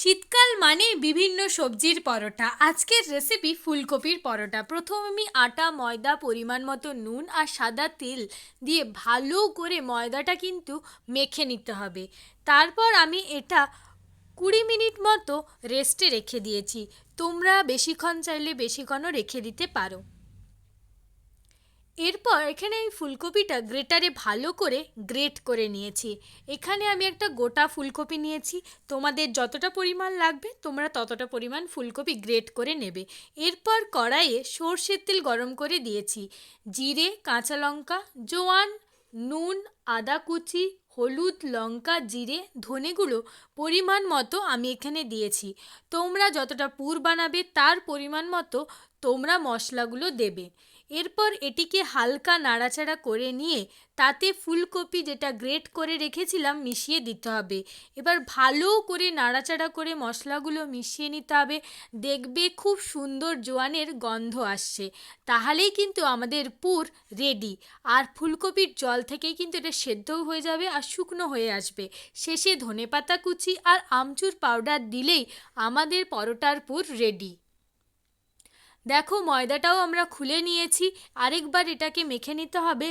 শীতকাল মানে বিভিন্ন সবজির পরোটা। আজকের রেসিপি ফুলকপির পরোটা। প্রথম আমি আটা, ময়দা, পরিমাণ মতো নুন আর সাদা তেল দিয়ে ভালো করে ময়দাটা কিন্তু মেখে নিতে হবে। তারপর আমি এটা কুড়ি মিনিট মতো রেস্টে রেখে দিয়েছি। তোমরা বেশিক্ষণ চাইলে বেশিক্ষণও রেখে দিতে পারো। এরপর এখানে এই ফুলকপিটা গ্রেটারে ভালো করে গ্রেট করে নিয়েছি। এখানে আমি একটা গোটা ফুলকপি নিয়েছি। তোমাদের যতটা পরিমাণ লাগবে, তোমরা ততটা পরিমাণ ফুলকপি গ্রেট করে নেবে। এরপর কড়াইয়ে সর্ষের তেল গরম করে দিয়েছি। জিরে, কাঁচা লঙ্কা, জোয়ান, নুন, আদা কুচি, হলুদ, লঙ্কা, জিরে ধনেগুলো পরিমাণ মতো আমি এখানে দিয়েছি। তোমরা যতটা পুর বানাবে, তার পরিমাণ মতো তোমরা মশলাগুলো দেবে। এরপর এটিকে হালকা নাড়াচাড়া করে নিয়ে তাতে ফুলকপি যেটা গ্রেট করে রেখেছিলাম মিশিয়ে দিতে হবে। এবার ভালো করে নাড়াচাড়া করে মশলাগুলো মিশিয়ে নিতে হবে। দেখবে খুব সুন্দর জোয়ানের গন্ধ আসছে। তাহলেই কিন্তু আমাদের পুর রেডি আর ফুলকপির জল থেকেই কিন্তু এটা সেদ্ধও হয়ে যাবে আর শুকনো হয়ে আসবে। শেষে ধনেপাতা কুচি আর আমচুর পাউডার দিলেই আমাদের পরোটার পুর রেডি দেখো ময়দাটাও আমরা খুলে নিয়েছি, আরেকবার এটাকে মেখে নিতে হবে।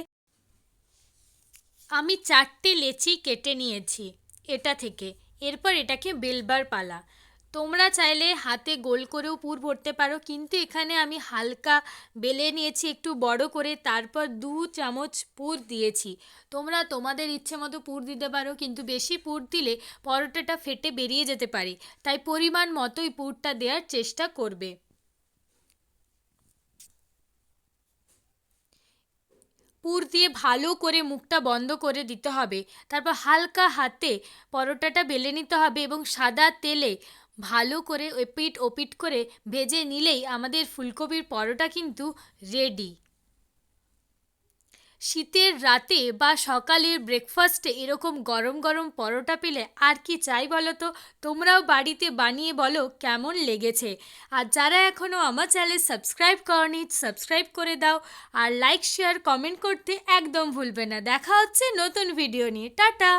আমি চারটে লেচি কেটে নিয়েছি এটা থেকে, এরপর এটাকে বেলবার পালা। তোমরা চাইলে হাতে গোল করেও পুর ভরতে পারো, কিন্তু এখানে আমি হালকা বেলে নিয়েছি, একটু বড় করে, তারপর দু চামচ পুর দিয়েছি। তোমরা তোমাদের ইচ্ছে মতো পুর দিতে পারো, কিন্তু বেশি পুর দিলে পরোটাটা ফেটে বেরিয়ে যেতে পারে, তাই পরিমাণ মতোই পুরটা দেওয়ার চেষ্টা করবে। পুর দিয়ে ভালো করে মুখটা বন্ধ করে দিতে হবে। তারপর হালকা হাতে পরোটাটা বেলে নিতে হবে এবং সাদা তেলে ভালো করে এপিট ওপিট করে ভেজে নিলেই আমাদের ফুলকপির পরোটা কিন্তু রেডি শীতের রাতে বা সকালের ব্রেকফাস্টে এরকম গরম গরম পরোটা পেলে আর কি চাই বলো তো তোমরাও বাড়িতে বানিয়ে বলো কেমন লেগেছে। আর যারা এখনও আমার চ্যানেল সাবস্ক্রাইব করনি সাবস্ক্রাইব করে দাও। আর লাইক শেয়ার কমেন্ট করতে একদম ভুলবে না। দেখা হচ্ছে নতুন ভিডিও নিয়ে। টাটা!